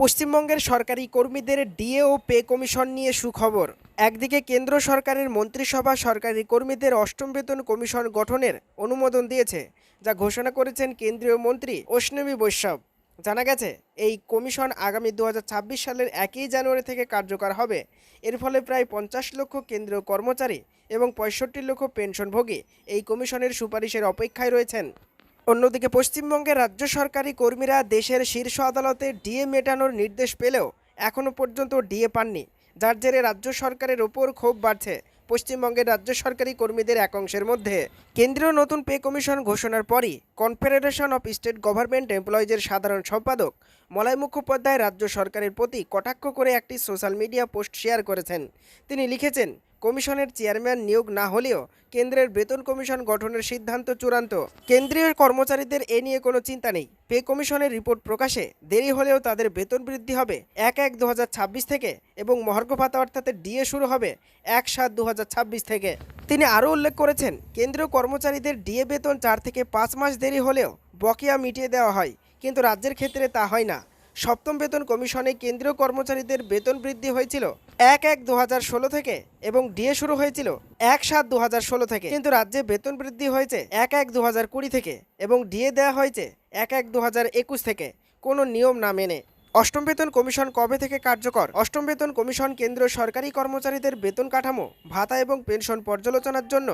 পশ্চিমবঙ্গের সরকারি কর্মীদের ডিএ ও পে কমিশন নিয়ে সুখবর। একদিকে কেন্দ্র সরকারের মন্ত্রিসভা সরকারি কর্মীদের অষ্টম বেতন কমিশন গঠনের অনুমোদন দিয়েছে, যা ঘোষণা করেছেন কেন্দ্রীয় মন্ত্রী অশ্নবী বৈষ্ণব। জানা গেছে, এই কমিশন আগামী দু হাজার ছাব্বিশ সালের একই জানুয়ারি থেকে কার্যকর হবে। এর ফলে প্রায় পঞ্চাশ লক্ষ কেন্দ্রীয় কর্মচারী এবং পঁয়ষট্টি লক্ষ পেনশনভোগী এই কমিশনের সুপারিশের অপেক্ষায় রয়েছেন। অন্যদিকে পশ্চিমবঙ্গের রাজ্য সরকারি কর্মীরা দেশের শীর্ষ আদালতে ডিএ মেটানোর নির্দেশ পেলেও এখনও পর্যন্ত ডিএ পাননি, যার জেরে রাজ্য সরকারের ওপর ক্ষোভ বাড়ছে। পশ্চিমবঙ্গের রাজ্য সরকারি কর্মীদের এক অংশের মধ্যে কেন্দ্রীয় নতুন পে কমিশন ঘোষণার পরই কনফেডারেশন অফ স্টেট গভর্নমেন্ট এমপ্লয়িজের সাধারণ সম্পাদক মলয় মুখোপাধ্যায় রাজ্য সরকারের প্রতি কটাক্ষ করে একটি সোশ্যাল মিডিয়া পোস্ট শেয়ার করেছেন। তিনি লিখেছেন কমিশনের চেয়ারম্যান নিয়োগ না হলেও কেন্দ্রের বেতন কমিশন গঠনের সিদ্ধান্ত চূড়ান্ত। কেন্দ্রীয় কর্মচারীদের এ নিয়ে কোনো চিন্তা নেই। পে কমিশনের রিপোর্ট প্রকাশে দেরি হলেও তাদের বেতন বৃদ্ধি হবে এক এক দু থেকে এবং মহার্ঘ ভাতা অর্থাৎ ডিএ শুরু হবে এক সাত দু থেকে। তিনি আরও উল্লেখ করেছেন, কেন্দ্রীয় কর্মচারীদের ডিএ বেতন চার থেকে পাঁচ মাস দেরি হলেও বকেয়া মিটিয়ে দেওয়া হয়, কিন্তু রাজ্যের ক্ষেত্রে তা হয় না। সপ্তম বেতন কমিশনে কেন্দ্রীয় কর্মচারীদের বেতন বৃদ্ধি হয়েছিল এক এক দু থেকে এবং ডিএ শুরু হয়েছিল এক সাত দু থেকে। কিন্তু রাজ্যে বেতন বৃদ্ধি হয়েছে এক এক দু থেকে এবং ডিএ দেওয়া হয়েছে এক এক দু থেকে। কোনো নিয়ম না মেনে। অষ্টম বেতন কমিশন কবে থেকে কার্যকর? অষ্টম বেতন কমিশন কেন্দ্র সরকারি কর্মচারীদের বেতন কাঠামো, ভাতা এবং পেনশন পর্যালোচনার জন্য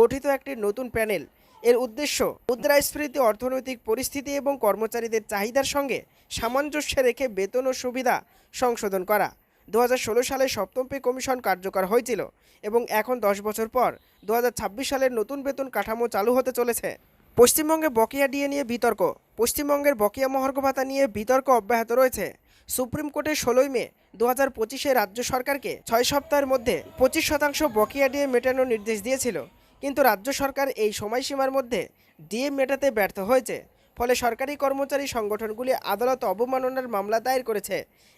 গঠিত একটি নতুন প্যানেল। এর উদ্দেশ্য মুদ্রাস্ফীতি, অর্থনৈতিক পরিস্থিতি এবং কর্মচারীদের চাহিদার সঙ্গে সামঞ্জস্য রেখে বেতন ও সুবিধা সংশোধন করা। দু হাজার ষোলো সালে সপ্তম পে কমিশন কার্যকর হয়েছিল এবং এখন দশ বছর পর দু হাজার ছাব্বিশ সালের নতুন বেতন কাঠামো চালু হতে চলেছে। পশ্চিমবঙ্গে বকেয়া ডিএ নিয়ে বিতর্ক। পশ্চিমবঙ্গের বকেয়া মহার্ঘ ভাতা নিয়ে বিতর্ক অব্যাহত রয়েছে। সুপ্রিম কোর্টে ষোলোই মে দু হাজার পঁচিশে রাজ্য সরকারকে ছয় সপ্তাহের মধ্যে পঁচিশ শতাংশ বকেয়া ডিএ মেটানোর নির্দেশ দিয়েছিল। কিন্তু রাজ্য সরকার এই সময়সীমার মধ্যে ডিএ মেটাতে ব্যর্থ হয়েছে। ফলে সরকারি কর্মচারী সংগঠনগুলি আদালত অবমাননার মামলা দায়ের করেছে।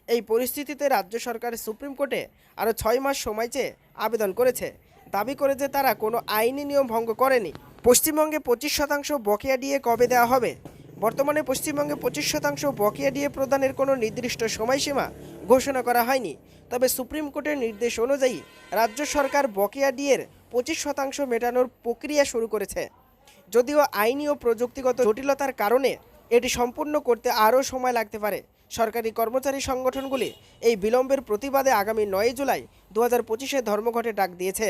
এই পরিস্থিতিতে রাজ্য সরকার সুপ্রিম কোর্টে আরও ছয় মাস সময় চেয়ে আবেদন করেছে। দাবি করে যে তারা কোনো আইনি নিয়ম ভঙ্গ করেনি। পশ্চিমবঙ্গে পঁচিশ শতাংশ বকেয়া ডিএ কবে দেওয়া হবে? বর্তমানে পশ্চিমবঙ্গে পঁচিশ শতাংশ বকেয়া ডিএ প্রদানের কোনো নির্দিষ্ট সময়সীমা ঘোষণা করা হয়নি। তবে সুপ্রিম কোর্টের নির্দেশ অনুযায়ী রাজ্য সরকার বকেয়া ডিএর পঁচিশ শতাংশ মেটানোর প্রক্রিয়া শুরু করেছে। যদিও আইনি ও প্রযুক্তিগত জটিলতার কারণে এটি সম্পূর্ণ করতে আরও সময় লাগতে পারে। সরকারি কর্মচারী সংগঠনগুলি এই বিলম্বের প্রতিবাদে আগামী নয় জুলাই দু হাজার পঁচিশে ধর্মঘটে ডাক দিয়েছে।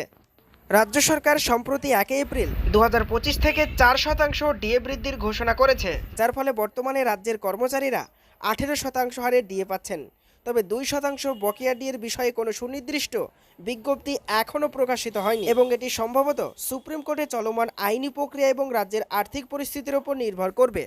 রাজ্য সরকার সম্প্রতি একই এপ্রিল দু হাজার পঁচিশ থেকে চার শতাংশ ডিএ বৃদ্ধির ঘোষণা করেছে, যার ফলে বর্তমানে রাজ্যের কর্মচারীরা আঠেরো শতাংশ হারে ডিএ পাচ্ছেন। তবে দুই শতাংশ বকেয়া ডিয়ের বিষয়ে কোনো সুনির্দিষ্ট বিজ্ঞপ্তি এখনও প্রকাশিত হয়নি এবং এটি সম্ভবত সুপ্রিম কোর্টে চলমান আইনি প্রক্রিয়া এবং রাজ্যের আর্থিক পরিস্থিতির উপর নির্ভর করবে।